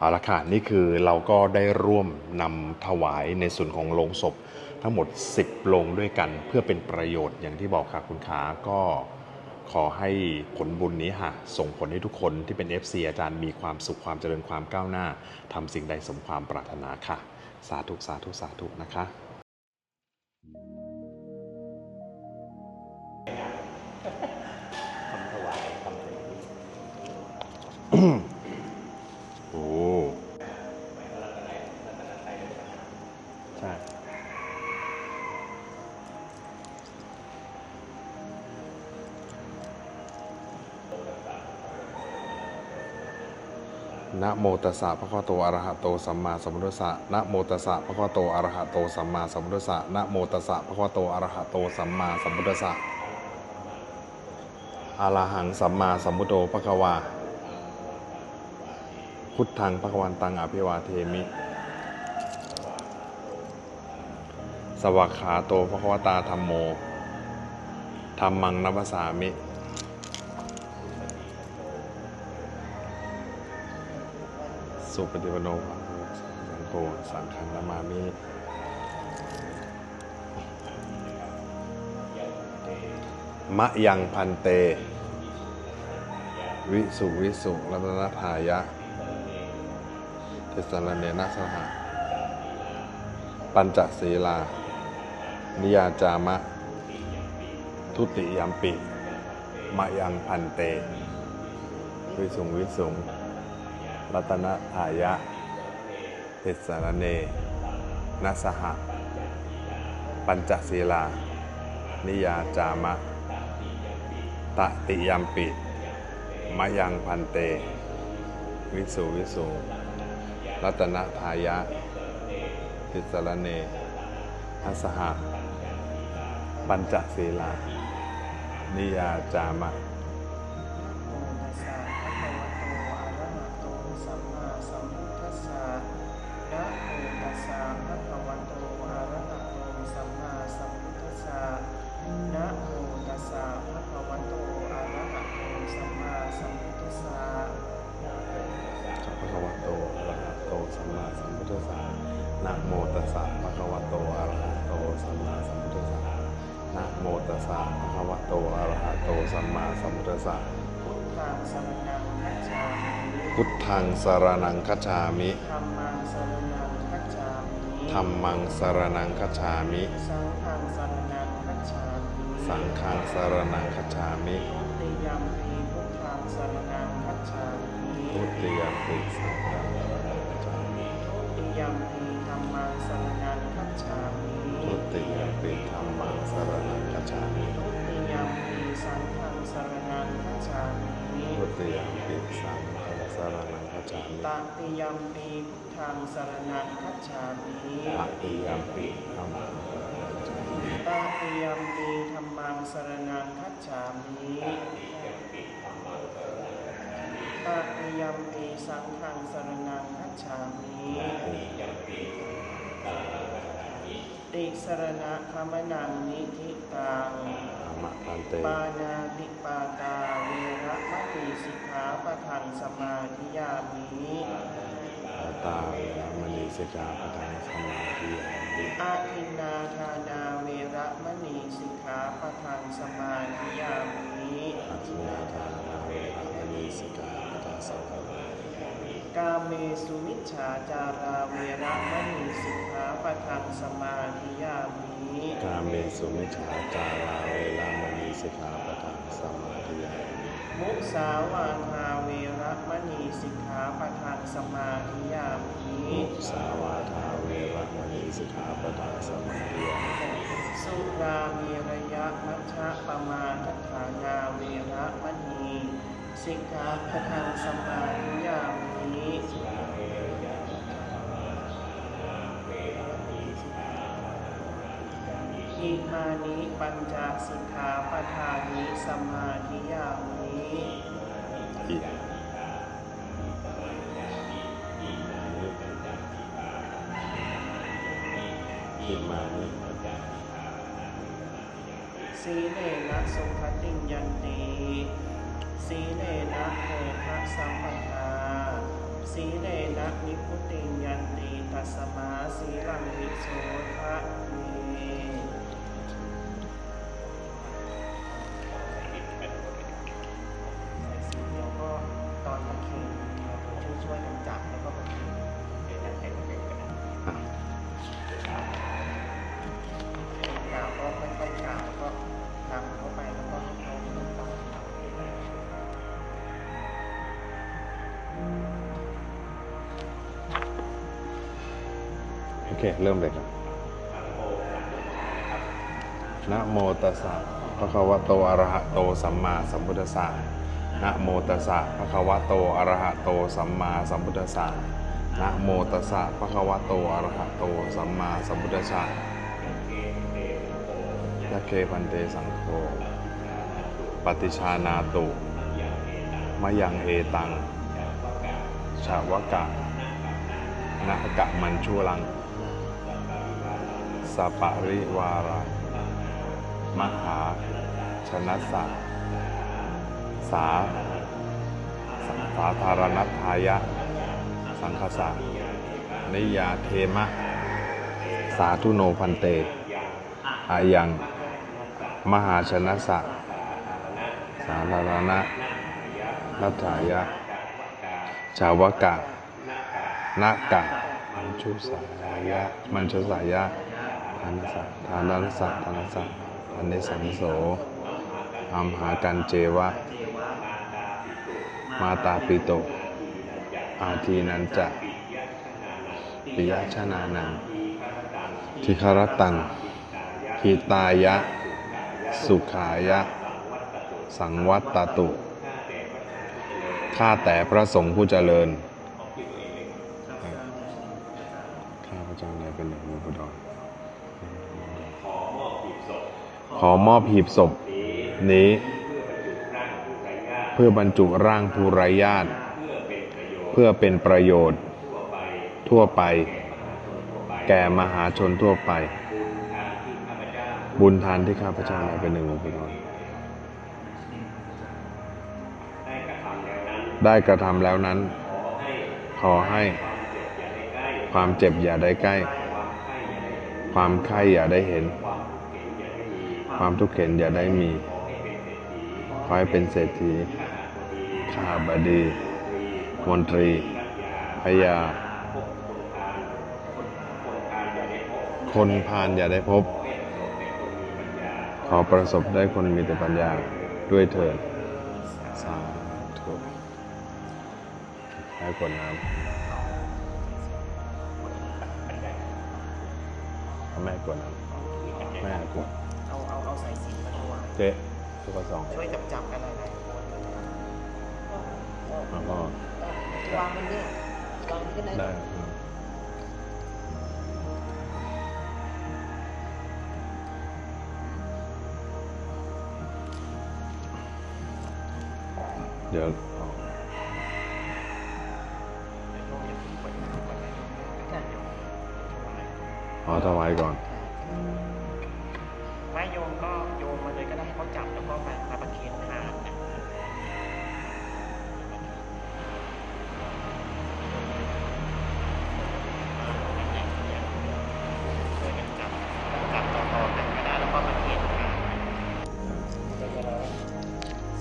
เอาละค่ะนี่คือเราก็ได้ร่วมนำถวายในส่วนของโลงศพ ทั้งหมด 10 โลงด้วยกัน เพื่อเป็นประโยชน์อย่างที่บอกค่ะคุณขาก็ขอให้ผลบุญนี้ค่ะ ส่งผลให้ทุกคนที่เป็น FC อาจารย์มีความสุขความเจริญความก้าวหน้าทำสิ่งใดสมความปรารถนาค่ะ สาธุสาธุสาธุนะคะคำถวายคำเสด็จ นะโมตัสสะภะคะโตอะระหะโตสัมมาสัมพุทธัสสะนะโมตัสสะภะคะโตอะระหะโตสัมมาสัมพุทธัสสะนะโมตัสสะภะคะโตอะระหะโตสัมมาสัมพุทธัสสะอะระหังสัมมาสัมพุทโธภะควาพุทธังพระวันตังอภิวาเทมิ สวากขาโตพระควตาธรรมโมธรรมังนัพสามิ สุปฏิปโนะสังโฆสังฆนามามิมะยังพันเต วิสุวิสุรัตนทายะเทสรเนนะสหะปัญจศีลา นิยาจามะ ทุติยมปิ มะยังพันเต วิสุงวิสุง รัตนทายะเทสรเนนะสหะ ปัญจศีลา นิยาจามะ ตติยมปิมยังพันเต วิสุวิสุรัตนทายะติสรเนทัสหะ ปัญจศีลา นิยาจามะ สัมมาสัมพุทธัสสะนะโมตัสสะภะคะวะโตอะระหะโตสัมมาสัมพุทธัสสะนะโมตัสสะภะคะวะโตอะระหะโตสัมมาสัมพุทธัสสะพุทธังสรณังคัจฉามิพุทธังสรนังคัจฉามิธัมมังสรณังคัจฉามิธัมมังสรนังคัจฉามิสังฆังสรณังคัจฉามิสังฆังสรนังคัจฉามิทุติยมปีพุทธังสรณังคัจฉามิทุติยมปิสังฆั ณังคัจฉามิทุติยมปิธัมมังสรนังคัจฉามิทุติยมปีสังฆังสรณังคัจฉามิทุติยมปิสังฆังสรนังคัจฉามิตติยมปีพุทธังสรณังคัจฉามิตติยมปิธัมมังสรนังคัจฉามิตติยมปีธัมมังสรณังคัจฉามิตติยมปีสังฆังสรณังคัจฉามิ ติสรณะคมนังนิธิตังธรรมะพันเตปานาติปาตาเวระมะติสิกขาปะทังสมาธิยามิปตาเวรมณีสิกขาปะทังสมาธิยามิอาทินนาทานาเวระมณีสิกขาปะทังสมาธิยามิอาทินาทานาเวรมณีสิกขาปะทังสมาธิยามิ กาเมสุมิจฉาจาราเวระมณีสิกขาปะทังสมาธิยามิกาเมสุมิจฉาจาราเวรมณีสิกขาปะทังสมาธิยามิมุสาวาทาเวระมณีสิกขาปะทังสมาธิยามิมุสาวาทาเวรมณีสิกขาปะทังสมาธิยามิสุราเมรยะมัชฌะปมาทัฏฐานาเวระมณีสิกขาปะทังสมาธิยามิ อิมานิปัญจสิกขาปทานิสมาธิยามิอิมานิสีเลนะสุขติยันติสีเลนะโภคะสัมปท สีเลนะนิพุติยันติตัสมาสีลังวิโสทะเม เค เริ่มเลยครับนะโมตัสสะภะคะวะโตอะระหะโตสัมมาสัมพุทธัสสะนะโมตัสสะภะคะวะโตอะระหะโตสัมมาสัมพุทธัสสะนะโมตัสสะภะคะวะโตอะระหะโตสัมมาสัมพุทธัสสะยะเคพันเตสังโฆปฏิชานาตุมะยังเอตังชาวกะนะกะมันชูลัง สัปปริวาระมหาชนะสะสาสสาธารณทายะ สังคสะนิยาเทมะ สาธุโนพันเตอายัง มหาชนะสะสาธารณนัทายะ ชาวกะนากะ มัญชุสายะ มัญชุสายะ ทานสัททานสัททานสัทอันนิสังโสอัมหากันเจวะ มาตาปิโต อาทีนันจะปิยชนานังทิคารตังหิตายะ สุขายะ สังวัตตตุ ข้าแต่พระสงฆ์ผู้เจริญ ข้าพระเจ้านายเป็นหนึ่งในผู้ดร ขอมอบหีบศพนี้ เพื่อบรรจุร่างผู้ไร้ญาติเพื่อเป็นประโยชน์ ทั่วไป แก่มหาชนทั่วไป บุญทานที่ข้าพเจ้านายเป็นหนึ่งในผู้ดรได้กระทำแล้วนั้น ขอให้ ความเจ็บอย่าได้ใกล้ ความไข้อย่าได้เห็น ความทุกข์เข็นอย่าได้มี ขอให้เป็นเศรษฐีข้าบดี มนตรีพยา คนพาลอย่าได้พบ ขอประสบได้คนมีแต่ปัญญาด้วยเถิดสาธุให้กดน้ำแม่กดน้ำแม่กด เอาเอาเอาใส่สีมาถวายเจ๊ทุกคนสองช่วยจับจับกันหน่อยนะแล้วก็วางมันนี่วางขึ้นได้ได้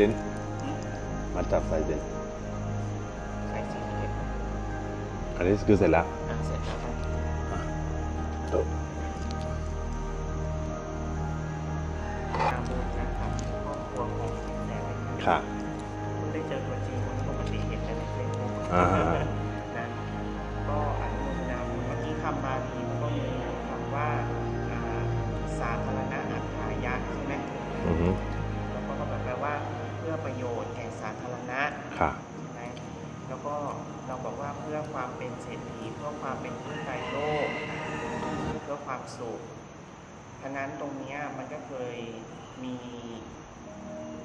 Hussein, Malta Fazen. Fazen. An es gyo zela? An se. ประโยชน์แก่สาธารณะค่ะใช่ไหมแล้วก็เราบอกว่าเพื่อความเป็นเศรษฐีเพื่อความเป็นผู้ไตรโลก เพื่อความสุขทั้งนั้นตรงเนี้ยมันก็เคยมี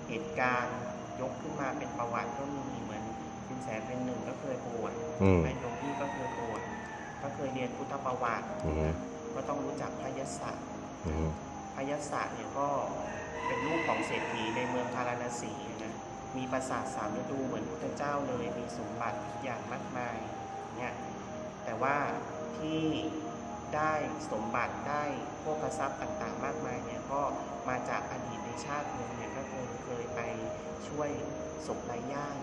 เหตุการณ์ยกขึ้นมาเป็นประวัติก็มีเหมือนสินแสเป็นหนึ่งก็เคยบวชอืมแม่หลวงพี่ก็เคยบวชก็เคยเรียนพุทธประวัติอือฮึก็ต้องรู้จักพยศะอือฮึพยศะเนี่ยก็เป็นลูกของเศรษฐีในเมืองพาราณสีนะ มีปราสาทสามฤดูเหมือนพุทธเจ้าเลยมีสมบัติอย่างมากมายเนี่ยแต่ว่าที่ได้สมบัติได้โภคทรัพย์ต่างๆ มากมายเนี่ยก็มาจากอดีตในชาติหนึ่งเนี่ยก็เคยเคยไปช่วยศพไร้ญาติ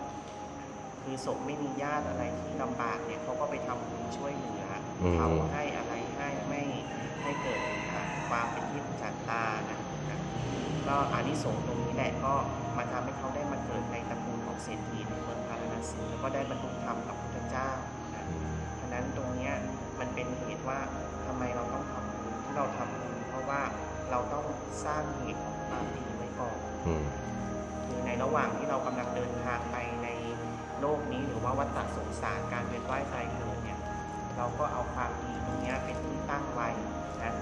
คือศพไม่มีญาติอะไรที่ลำบากเนี่ยเขาก็ไปทำบุญช่วยเหลืออมเขาให้อะไรให้ไม่ให้เกิดอ่าความเป็นที่ประจักษ์ตานะ นะก็อานิสงส์ตรงนี้แหละก็มาทำให้เขาได้มาเกิดในตระกูลของเศรษฐีในเมืองพาราณสีแล้วก็ได้บรรลุธรรมกับพุทธเจ้านะฉะนั้นตรงเนี้ยมันเป็นเหตุว่าทำไมเราต้องทำบุญที่เราทำบุญเพราะว่าเราต้องสร้างเหตุของความดีไว้ก่อนอืมคือในระหว่างที่เรากำลังเดินทางไปในโลกนี้หรือว่าวัฏสงสารการเวียนว่ายตายเกิดเนี่ยเราก็เอาความดีตรงเนี้ยเป็นที่ตั้งไว้นะ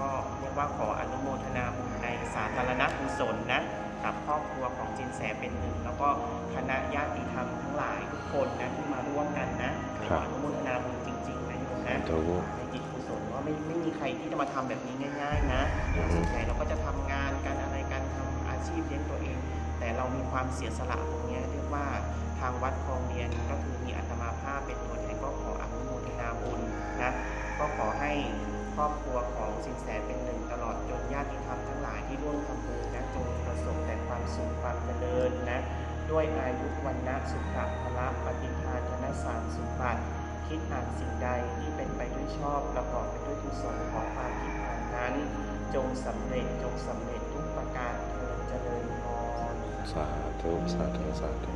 ก็เรียกว่าขออนุโมทนาบุญในสาธารณกุศลนะกับครอบครัวของจินแสเป็นหนึ่ง แล้วก็คณะญาติธรรมทั้งหลายทุกคนนะที่มาร่วมกันนะขออนุโมทนาบุญจริงๆนะโยมนะถูกในจิตกุศลว่าไม่ไม่มีใครที่จะมาทำแบบนี้ง่าย ๆ นะส่วนใหญ่เราก็จะทำงานกันอะไรกันทำอาชีพเลี้ยงตัวเอง แต่เรามีความเสียสละตรงเนี้ยเรียกว่าทางวัดคลองเรียนก็คือมีอัตมาภาพเป็นตัวแทนก็ขออนุโมทนาบุญนะก็ขอให้ค รอบครัวของสินแสเป็นหนึ่งตลอดจนญาติธรรมทั้งหลายที่ร่วมทำบุญนะจงประสบแต่ความสุขความเจริญนะด้วยอายุวันนะสุขะพละปฏิภาณธนสารสุบัติคิดอ่านสิ่งใดที่เป็นไปด้วยชอบประกอบไปด้วยกุศลของความคิดอ่านนั้น จงสำเร็จจงสำเร็จทุกประการเทินเจริญพรสาธุสาธุสาธุ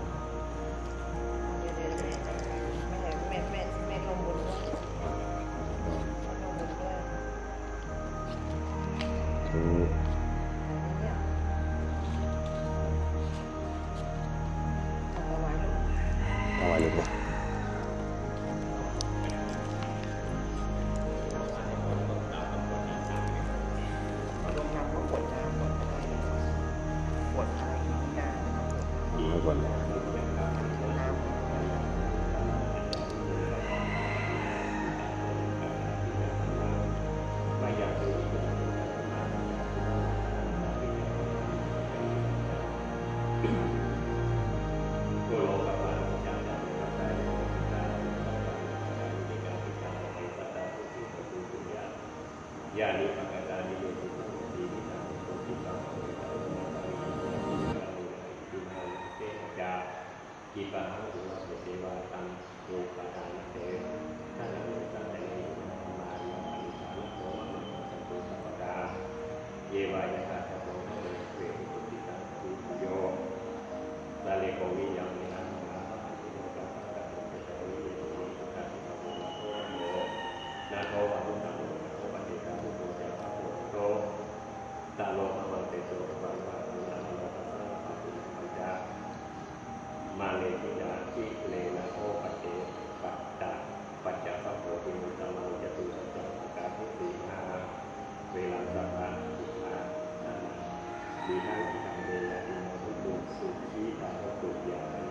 เอ ญาณิปักตานิโยตุสังสีนิตังโสติตังโสติตังโสติตังโสติสังเตจากีปังสุวัสเทวาตังโลกานาเตท่านโลกาเตมาริยาปิสานโสมะสันตุสัพพกาเยวายะโมเวเวตุติตังสุโยสาเลโกวิยังมินังนาภะติโลกาภะตะโมเตตะวิเยตุสุขะติโมโตโมนาโทวะตุตังโลกะโตปฏิกาตุโตเจภะโตโต ตาโลภะมันเตโสภะวะตุนะโลภะสังฆะตุปัญจา มาเลติยาทิเลนะโอปเตปัตตะปัจจะปะโพธิมุตตะมังจตุสัจจะปะกาทุติมาเวลาสัพพะสุขานานาดีนั่งอิทังเดยะอิโนทุตุสุขีตาตุยาโน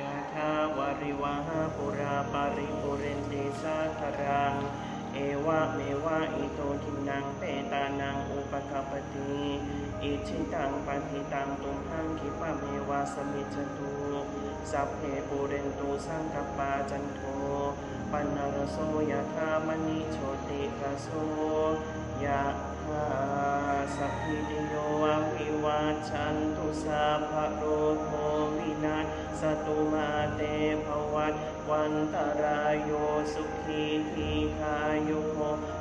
ยะถาวาริวหาปุราปาริปุเรนติสาคารังเอวะเมวะอิโตทินังเปตานังอุปกปปติอิชิตังปฏิตังตุมหังคิปะเมวะสมิจจตุ สัพเพปุเรนตุสังกปาจันโทปันนรโสยะธามณิโชติกะโสยะถาสัพพิติโยวิวัชชันตุสัพพโรโควินาสตุมาเตภวัตวันตรายโยสุขีทีคายุโก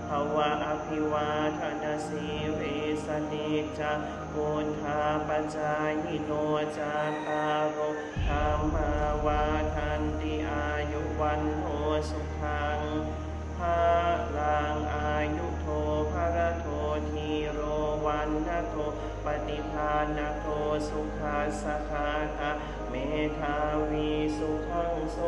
ภวะอภิวาทนาสีเวสนิจาโกนทาปจายโนจาตารโร ธรรมาวาทันติอายุวันโอสุขังภาลังอายุโทภรโททีโรวันนโทปฏิภาณโทสุขาสขาตาเมธาวี สุขังโส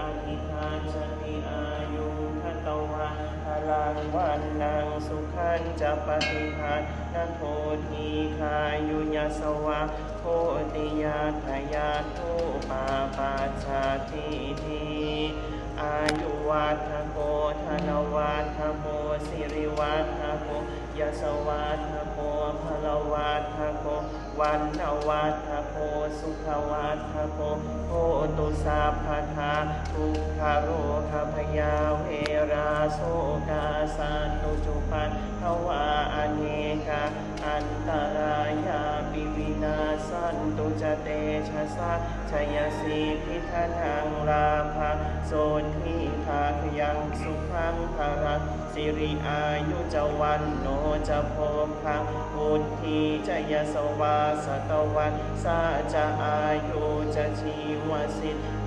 อธิทานสติอายุทตวะพลังวันนังสุขันจะปฏิภาณนโททีคายุญาสวะโพติยาทยาทุปาปาชาติทีอายุวัฏโกธนวัฏโกสิริวัฏโกยสวัฏโกพลวัฏโก วันนวัฏโพสุขวัฏโพโพตุสัพพทาทุกขโรคพยาเวราโสกาสันตุจุปันภวาอเนกาอันตรายาปิวินาสันตุจเตชะสะชยสีพิทนังราภาโสทิภาคยังสุขังภารัสิริอายุจวันโนจะโพคังบุญทีจยสวาสตวัน สาจะอายุจะชีวสิทธิ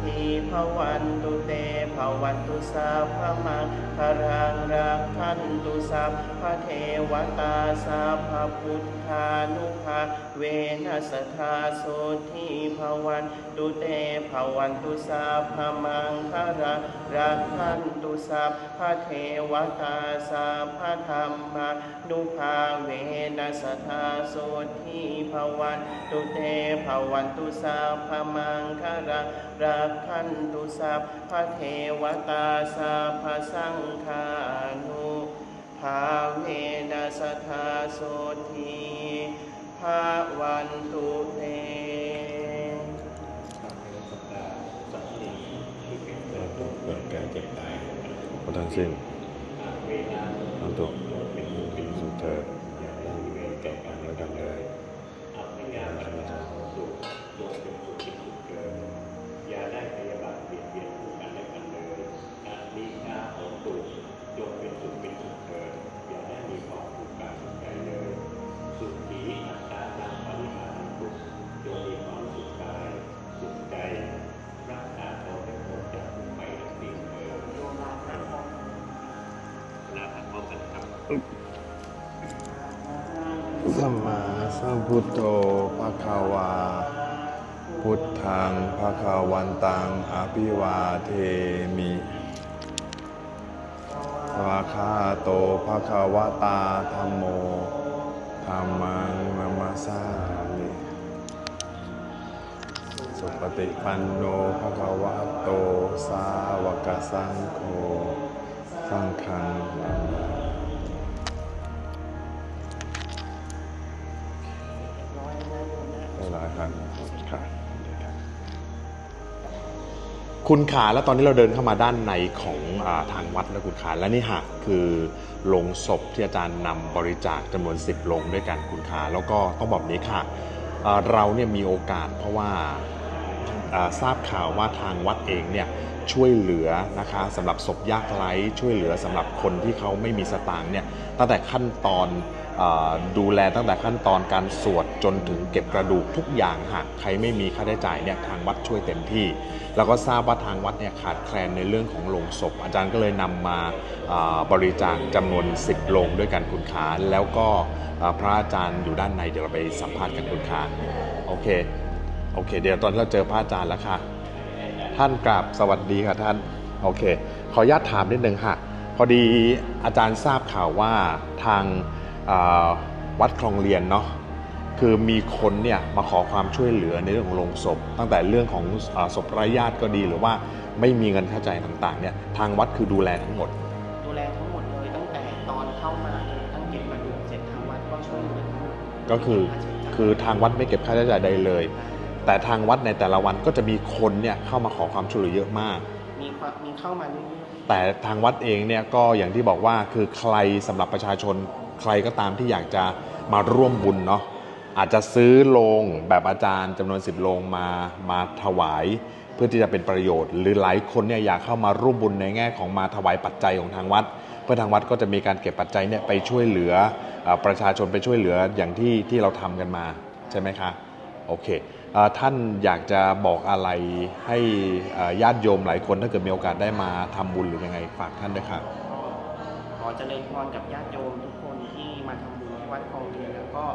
ภวันตุเตภวันตุสาพมังพรังรักขันตุสัพพะเทวตาสัพพะพุทธานุภาเวนัสธาโสทีภวันตุเตภวันตุสัพพมังคาระรักขันตุสัพพะเทวตาสัพพะธรรมานุภาเวนัสธาโสทีภวันตุเตภวันตุสัพพมังคาระ รักขันตุสัพพะเทวตาสัพพสังฆานุภาเวนัสธาโสทีภาวันตุเตเกิดแก่เจ็บตายทั้งสิ้นทั้งทุกข์สุเถิด มาสัมพุทโธภะคะวา พุทธังภะคะวันตังอภิวาเทมิภะคะโตภะคะวตาธัมโมธัมมังนามาสามิสุปฏิปันโนภะคะวะโตสาวกสังโฆสังฆังนามา ครั้งครับคุณขาแล้วตอนนี้เราเดินเข้ามาด้านในของอาทางวัดแล้วคุณขาและนี่ฮะคือโลงศพที่อาจารย์นำบริจาคจำนวน 10โลงด้วยกันคุณขาแล้วก็ต้องบอกแบบนี้ค่ะอ่าเราเนี่ยมีโอกาสเพราะว่า ทราบข่าวว่าทางวัดเองเนี่ยช่วยเหลือนะคะสำหรับศพยากไร้ช่วยเหลือสำหรับคนที่เขาไม่มีสตางค์เนี่ยตั้งแต่ขั้นตอนอดูแลตั้งแต่ขั้นตอนการสวดจนถึงเก็บกระดูกทุกอย่างหากใครไม่มีค่าใช้จ่ายเนี่ยทางวัดช่วยเต็มที่ แล้วก็ทราบว่าทางวัดเนี่ยขาดแคลนในเรื่องของโลงศพ อาจารย์ก็เลยนำมาอ่าบริจาคจำนวน 10โลงด้วยกันคุณขาแล้วก็พระอาจารย์อยู่ด้านในเดี๋ยวเราไปสัมภาษณ์กันคุณขาโอเค โอเค เดี๋ยวตอนที่เราเจอพระอาจารย์แล้วค่ะ ท่านกราบสวัสดีค่ะท่าน โอเค ขออนุญาตถามนิดนึงค่ะ พอดีอาจารย์ทราบข่าวว่าทางอ่าวัดคลองเรียนเนาะคือมีคนเนี่ยมาขอความช่วยเหลือในเรื่องของโลงศพ ตั้งแต่เรื่องของอาศพไร้ญาติก็ดีหรือว่าไม่มีเงินค่าใช้จ่ายต่างๆเนี่ยทางวัดคือดูแลทั้งหมด ดูแลทั้งหมดเลยตั้งแต่ตอนเข้ามาจนกระทั้งเก็บกระดูกเสร็จทางวัดก็ช่วยเหลือทั้งหมดก็คือค่าใช้จ่ายคือทางวัดไม่เก็บค่าใช้จ่ายใดเลย แต่ทางวัดในแต่ละวันก็จะมีคนเนี่ยเข้ามาขอความช่วยเหลือเยอะมาก มีความมีเข้ามาเรื่อยแต่ทางวัดเองเนี่ยก็อย่างที่บอกว่าคือใครสำหรับประชาชนใครก็ตามที่อยากจะมาร่วมบุญเนาะอาจจะซื้อโลงแบบอาจารย์จำนวน 10 โลงมามาถวาย เพื่อที่จะเป็นประโยชน์ หรือหลายคนเนี่ยอยากเข้ามาร่วมบุญในแง่ของมาถวายปัจจัยของทางวัด เพื่อทางวัดก็จะมีการเก็บปัจจัยเนี่ยไปช่วยเหลือเออประชาชนไปช่วยเหลืออย่างที่ที่เราทำกันมาใช่ไหมคะโอเคเอ่อ ท่านอยากจะบอกอะไรให้ญาติโยมหลายคนถ้าเกิดมีโอกาสได้มาทำบุญหรือยังไงฝากท่านด้วยค่ะๆขอเจริญพรกับญาติโยมทุกคนที่มาทำบุญที่วัดคลองเรียนแล้วก็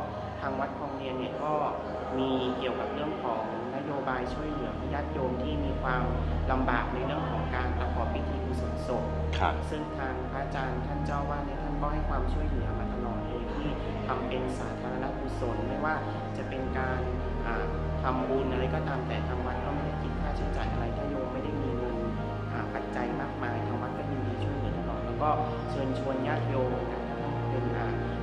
ทางวัดคลองเรียนเนี่ยก็มีเกี่ยวกับเรื่องของนโยบายช่วยเหลือญาติโยมที่มีความลำบากในเรื่องของการประกอบพิธี กุศลศพครับ ซึ่งทางพระอาจารย์ท่านเจ้าวาดเนี่ยท่านก็ให้ความช่วยเหลือมาตลอดเลยที่ทำเป็นสาธารณกุศลไม่ว่าจะเป็นการอ่าทำบุญอะไรก็ตามแต่ทางวัดก็ไม่ได้คิดค่าใช้จ่ายอะไรถ้าโยมไม่ได้มีเงินอ่าปัจจัยมากมายทางวัดก็ยินดีช่วยเหลือตลอดแล้วก็เชิญชวนญาติโยมนะท่านเป็น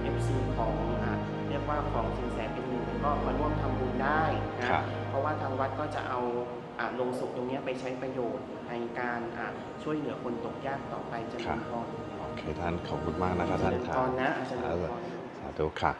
เอฟซีของอ่าในรียกว่าของสินแสเป็นหนึ่งก็มาร่วมทำบุญได้นะครับ เพราะว่าทางวัดก็จะเอาอ่า ลงศพตรงเนี้ยไปใช้ประโยชน์ในการอ่าช่วยเหลือคนตกยากต่อไปเจะครัมีบพรโอเคท่านขอบคุณมากนะครับท่านเจริญครัพบรนะอาจารย์สาธุค่ะ